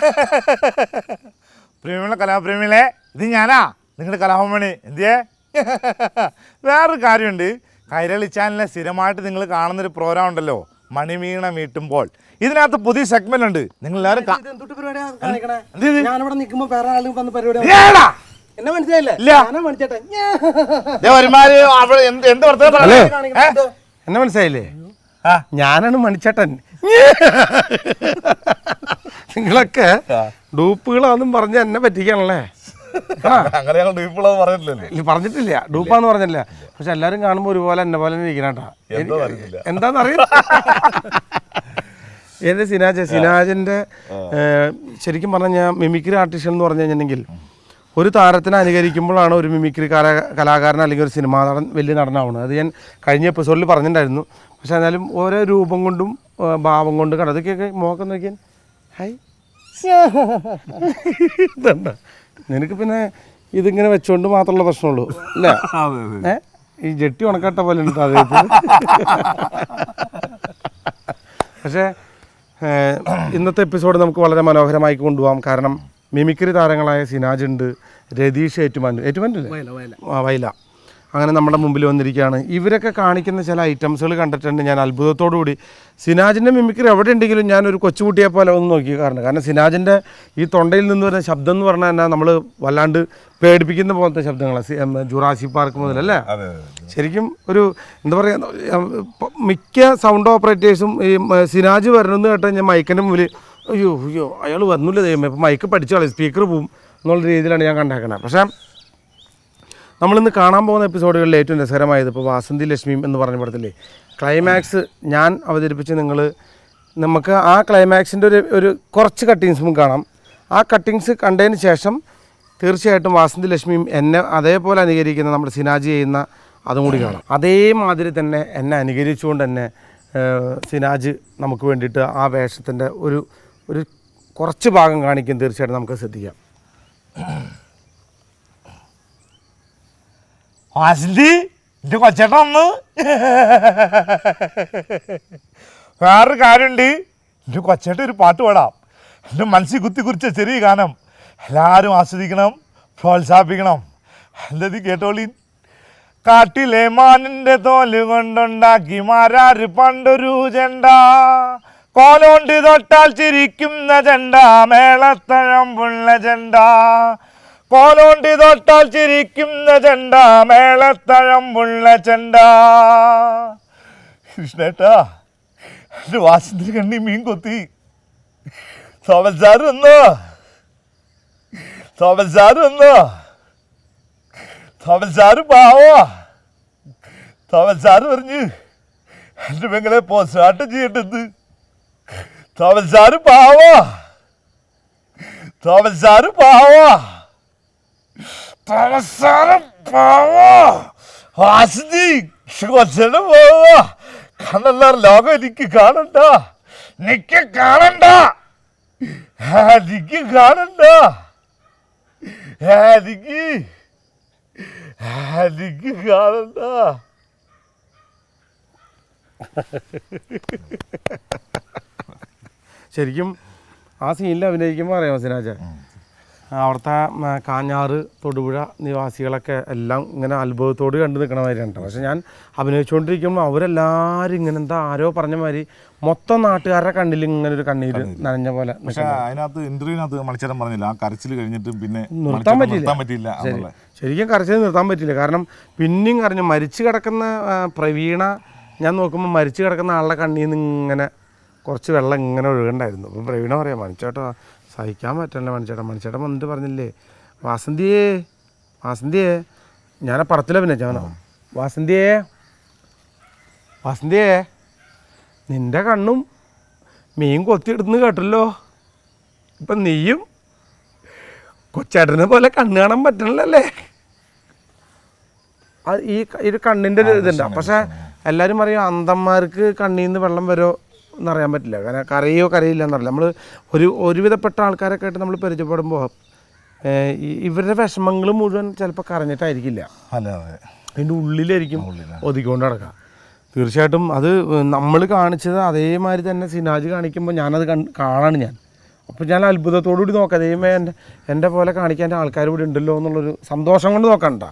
പ്രേമികളെ കലാപ്രേമികളെ ഇത് ഞാനാ. നിങ്ങളുടെ കലാഭവമണി എന്തിയേ വേറൊരു കാര്യമുണ്ട്. കൈരളി ചാനലിനെ സ്ഥിരമായിട്ട് നിങ്ങൾ കാണുന്നൊരു പ്രോഗ്രാം ഉണ്ടല്ലോ. മണിമീണ മീട്ടുമ്പോൾ ഇതിനകത്ത് പുതിയ സെഗ്മെന്റ് ഉണ്ട്. നിങ്ങൾ എല്ലാവരും! എന്നെ മനസ്സിലായില്ലേ. ഞാനാണ് മണിച്ചേട്ടൻ. നിങ്ങളൊക്കെ ഡൂപ്പുകളാന്നും പറഞ്ഞ എന്നെ പറ്റിക്കാണല്ലേ? അങ്ങനെ ഞങ്ങൾ ഡൂപ്പുകളെന്ന് പറഞ്ഞിട്ടില്ലല്ലോ? പറഞ്ഞിട്ടില്ല. ഡൂപ്പാന്ന് പറഞ്ഞില്ല. പക്ഷെ എല്ലാരും കാണുമ്പോ ഒരുപോലെ എന്നെ പോലെ ഇരിക്കണട്ടാ എന്തോ അറിയില്ല. എന്താന്നറിയാം എന്റെ സിനാജ്? സിനാജിന്റെ ശരിക്കും പറഞ്ഞാൽ മിമിക്രി ആർട്ടിസ്റ്റ് എന്ന് പറഞ്ഞു കഴിഞ്ഞിട്ടുണ്ടെങ്കിൽ ഒരു താരത്തിനെ അനുകരിക്കുമ്പോഴാണ് ഒരു മിമിക്രി കലാ കലാകാരൻ അല്ലെങ്കിൽ ഒരു സിനിമാ നടൻ വലിയ നടനാവുന്നത് അത് ഞാൻ കഴിഞ്ഞ എപ്പിസോഡിൽ പറഞ്ഞിട്ടുണ്ടായിരുന്നു. പക്ഷെ എന്നാലും ഓരോ രൂപം കൊണ്ടും ഭാവം കൊണ്ടും കണ്ടതൊക്കെ മോക്കം നോക്കിയാൽ ഹായ് ഇതണ്ട? നിനക്ക് പിന്നെ ഇതിങ്ങനെ വെച്ചുകൊണ്ട് മാത്രമുള്ള പ്രശ്നമുള്ളൂ അല്ലേ? ഏ? ഈ ജെട്ടി ഉണക്കട്ട പോലെ ഉണ്ട് താഴത്ത് പക്ഷേ ഇന്നത്തെ എപ്പിസോഡ് നമുക്ക് വളരെ മനോഹരമായി കൊണ്ടുപോകാം. കാരണം മിമിക്രി താരങ്ങളായ സിനാജ് ഉണ്ട് രതീഷ് ഏറ്റുമാൻ ഏറ്റുമാൻ വയല വൈല അങ്ങനെ നമ്മുടെ മുമ്പിൽ വന്നിരിക്കുകയാണ്. ഇവരൊക്കെ കാണിക്കുന്ന ചില ഐറ്റംസുകൾ കണ്ടിട്ടുണ്ട്. ഞാൻ അത്ഭുതത്തോടു കൂടി സിനാജിന്റെ മിമിക്രി എവിടെ ഉണ്ടെങ്കിലും ഞാനൊരു കൊച്ചുകുട്ടിയെ പോലെ ഒന്ന് നോക്കി കാരണം കാരണം സിനാജിന്റെ ഈ തൊണ്ടയിൽ നിന്ന് വരുന്ന ശബ്ദം എന്ന് പറഞ്ഞാൽ തന്നെ നമ്മൾ വല്ലാണ്ട് പേടിപ്പിക്കുന്ന പോലത്തെ ശബ്ദങ്ങളാണ് ജുറാസി പാർക്ക് മുതലല്ലേ? ശരിക്കും ഒരു എന്താ പറയുക മിക്ക സൗണ്ട് ഓപ്പറേറ്റേഴ്സും ഈ സിനാജ് വരണമെന്ന് കേട്ടാൽ ഞാൻ മൈക്കിന്റെ മുമ്പിൽ അയ്യോ അയ്യോ അയാൾ വന്നില്ല ദൈവമേ. ഇപ്പം മൈക്ക് പഠിച്ചു കളയും സ്പീക്കർ പോവും എന്നുള്ള രീതിയിലാണ് ഞാൻ കണ്ടേക്കണത് പക്ഷേ നമ്മളിന്ന് കാണാൻ പോകുന്ന എപ്പിസോഡുകളിൽ ഏറ്റവും രസകരമായത് ഇപ്പോൾ വാസന്തി ലക്ഷ്മിയും എന്ന് പറഞ്ഞ പടത്തില്ലേ ക്ലൈമാക്സ് ഞാൻ അവതരിപ്പിച്ച് നിങ്ങൾ നമുക്ക് ആ ക്ലൈമാക്സിന്റെ ഒരു ഒരു കുറച്ച് കട്ടിങ്സും കാണാം. ആ കട്ടിങ്സ് കണ്ടതിന് ശേഷം തീർച്ചയായിട്ടും വാസന്തി ലക്ഷ്മിയും എന്നെ അതേപോലെ അനുകരിക്കുന്ന നമ്മുടെ സിനാജി ചെയ്യുന്ന അതും കൂടി കാണാം. അതേമാതിരി തന്നെ എന്നെ അനുകരിച്ചുകൊണ്ട് തന്നെ സിനാജ് നമുക്ക് വേണ്ടിയിട്ട് ആ വേഷത്തിന്റെ ഒരു ഒരു കുറച്ച് ഭാഗം കാണിക്കും. തീർച്ചയായിട്ടും നമുക്ക് ശ്രദ്ധിക്കാം. വാസന്തി എന്റെ കൊച്ചേട്ടൻ വന്നു. വേറൊരു കാര്യമുണ്ട്. എന്റെ കൊച്ചേട്ടൻ ഒരു പാട്ട് പാടാം. എന്റെ മനസ്സിൽ കുത്തി കുറിച്ച ചെറിയ ഗാനം. എല്ലാവരും ആസ്വദിക്കണം പ്രോത്സാഹിപ്പിക്കണം. എന്തത് കേട്ടോളി. കാട്ടിലെ മാനിന്റെ തോൽ കൊണ്ടുണ്ടാക്കി മാരാറ് പണ്ടൊരു ചെണ്ട. കോലോണ്ട് തൊട്ടാൽ ചിരിക്കുന്ന ചെണ്ട മേളത്തഴമ്പുള്ള ചെണ്ട. കോലോണ്ട് തൊട്ടാൽ ചിരിക്കുന്ന ചെണ്ട ഉള്ള ചെണ്ട. കൃഷ്ണേട്ടാ എന്റെ വാശത്തിൽ കണ്ണി മീൻ കൊത്തി. സോമൻ സാറ് വന്നോ? സോമൻ വന്നോ? സോമൻ പാവോ? സോമൻ സാറ് പറഞ്ഞു എന്റെ പെങ്ങളെ പോസ്റ്റ്മോർട്ടം ചെയ്യട്ടെന്ന് സോമൻ പാവോ? സോമൻ പാവോ? തോമസ് പോവോ. വാസുദി കൊച്ചനെ പോവോ. കണ്ണെല്ലാർ ലോകം എനിക്ക് കാണണ്ട. നിക്ക് കാണണ്ട. എനിക്ക് കാണണ്ട. എനിക്ക് എനിക്ക് കാണണ്ട. ശരിക്കും ആ സീനിൽ അഭിനയിക്കുമ്പോൾ അറിയാമോ സിനാജ? അവിടുത്തെ കാഞ്ഞാറ് തൊടുപുഴ നിവാസികളൊക്കെ എല്ലാം ഇങ്ങനെ അത്ഭുതത്തോട് കണ്ടു നിൽക്കണ മാതിരിയാണ് ട്ടോ. പക്ഷെ ഞാൻ അഭിനയിച്ചുകൊണ്ടിരിക്കുമ്പോൾ അവരെല്ലാവരും ഇങ്ങനെ എന്താ ആരോ പറഞ്ഞ മാതിരി മൊത്തം നാട്ടുകാരുടെ കണ്ണിൽ ഇങ്ങനെ ഒരു കണ്ണീര് നനഞ്ഞ പോലെ പക്ഷെ അതിനകത്ത് ഇന്റർവ്യൂവിനകത്ത് മണിച്ചേരൻ പറഞ്ഞില്ല ആ കരച്ചിൽ കഴിഞ്ഞിട്ട് പിന്നെ നിർത്താൻ എന്നുള്ള. ശരിക്കും കരച്ചിൽ നിർത്താൻ പറ്റില്ല കാരണം പിന്നെയും കരഞ്ഞു. മരിച്ചു കിടക്കുന്ന പ്രവീണ ഞാൻ നോക്കുമ്പോൾ മരിച്ചു കിടക്കുന്ന ആളുടെ കണ്ണിൽ നിന്ന് ഇങ്ങനെ കുറച്ച് വെള്ളം ഇങ്ങനെ ഒഴുകണ്ടായിരുന്നു. അപ്പം പ്രവീണ പറയാം മണിച്ചേട്ടാ സഹിക്കാൻ പറ്റണില്ല മണിച്ചേട്ടൻ. മണിച്ചേട്ടൻ വന്നിട്ട് പറഞ്ഞില്ലേ വാസന്തിയേ വാസന്തിയേ. ഞാൻ പറത്തില്ല പിന്നെ ഞാനോ വാസന്തിയേ വാസന്തിയേ നിന്റെ കണ്ണും മീൻ കൊത്തിയിടുന്ന് കേട്ടല്ലോ. ഇപ്പം നീയും കൊച്ചേട്ടനെ പോലെ കണ്ണ് കാണാൻ പറ്റണല്ലേ ഈ ഒരു കണ്ണിന്റെ ഒരു ഇതുണ്ട്. പക്ഷെ എല്ലാവരും പറയും അന്തന്മാർക്ക് കണ്ണിൽ നിന്ന് വെള്ളം വരോ. എന്നറിയാൻ പറ്റില്ല. കാരണം കരയോ കരയില്ല എന്നറിയില്ല. നമ്മൾ ഒരു ഒരുവിധപ്പെട്ട ആൾക്കാരൊക്കെ ആയിട്ട് നമ്മൾ പരിചയപ്പെടുമ്പോൾ ഇവരുടെ വിഷമങ്ങൾ മുഴുവൻ ചിലപ്പോൾ കരഞ്ഞിട്ടായിരിക്കില്ല. അല്ല അതെ. അതിന്റെ ഉള്ളിലായിരിക്കും ഒതുക്കിക്കൊണ്ട് നടക്കുക തീർച്ചയായിട്ടും അത് നമ്മൾ കാണിച്ചത് അതേമാതിരി തന്നെ സിനാജ് കാണിക്കുമ്പോൾ ഞാനത് കണ് കാണാണ് ഞാൻ. അപ്പോൾ ഞാൻ അത്ഭുതത്തോടു കൂടി നോക്കാം. ദൈവമേ എന്റെ എന്റെ പോലെ കാണിക്കാൻ ആൾക്കാർ ഇവിടെ ഉണ്ടല്ലോ എന്നുള്ളൊരു സന്തോഷം കൊണ്ട് നോക്കണ്ട.